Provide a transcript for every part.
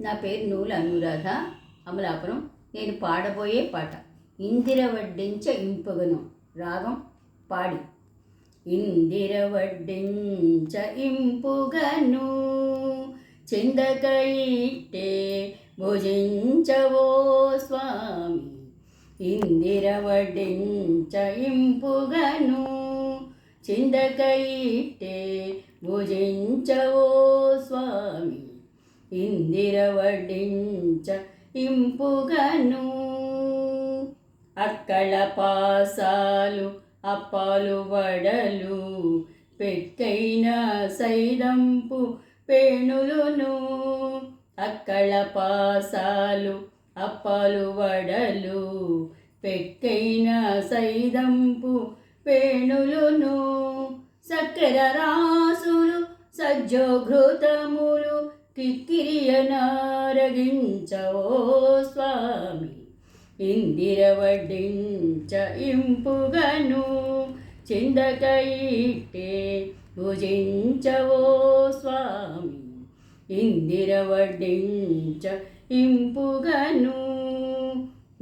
నా పేరు నూలు అనురాధ అమలాపురం. నేను పాడబోయే పాట. ఇందిర వడ్డించ ఇంపగను రాగం పాడి. ఇందిర వడ్డించ ఇంపుగను చిందకైటే భుజించవో స్వామి. ఇందిర వడ్డించ ఇంపుగను చిందకైటే భుజించవో స్వామి. ఇందిరవడించ ఇంపుగను. అక్కల పాసాలు అప్పాలు వడలు పెక్కైన సైదంపు పేణులును అక్కల పాసాలు అప్పాలు వడలు పెక్కైన సైదంపు పేణులును సక్కర రాసులు సజ్జోఘృతములు కిక్కిరియనారగించవో స్వామి. ఇందిర వడ్డించ ఇంపుగను చిందక భుజించవో స్వామి. ఇందిర వడ్డించ ఇంపుగను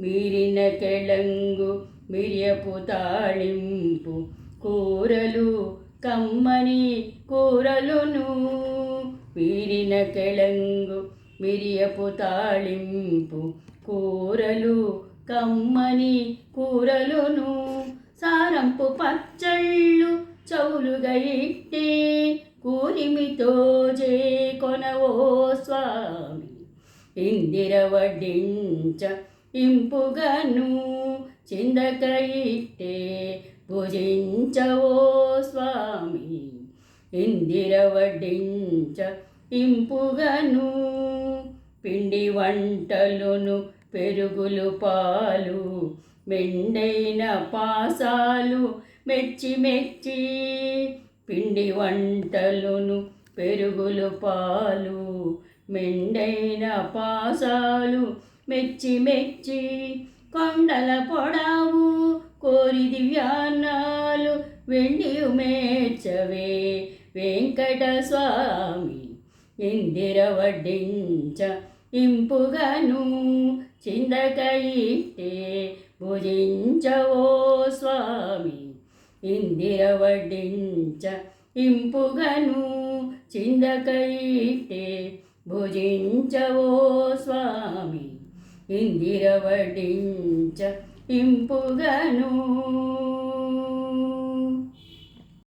మీరిన కెళంగు మిరియపు తాళింపు కూరలు కమ్మని కూరలును వీరిన కెళంగు మిరియపు తాళింపు కూరలు కమ్మని కూరలును సారంపు పచ్చళ్ళు చౌలుగా ఇట్టే కూరిమితో జే కొనవో స్వామి. ఇందిర వడ్డించ ఇంపుగను చిందక ఇట్టే భుజించవో స్వామి. ఇందిర వడ్డించ ఇంపుగను పిండి వంటలును పెరుగులు పాలు మెండైన పాసాలు మెచ్చి మెచ్చి పిండి వంటలును పెరుగులు పాలు మెండైన పాసాలు మెచ్చి మెచ్చి కొండల పొడావు కోరి దివ్యాన్నాలు వెండి మేచవే వెంకట స్వామి ఇందిర వడ్డించ ఇంపుగను చిందక భుజించవో స్వామి. ఇందిర వడ్డించ ఇంపుగను చిందక భుజించవో స్వామి. ఇందిర వడ్డించ ఇంపుగను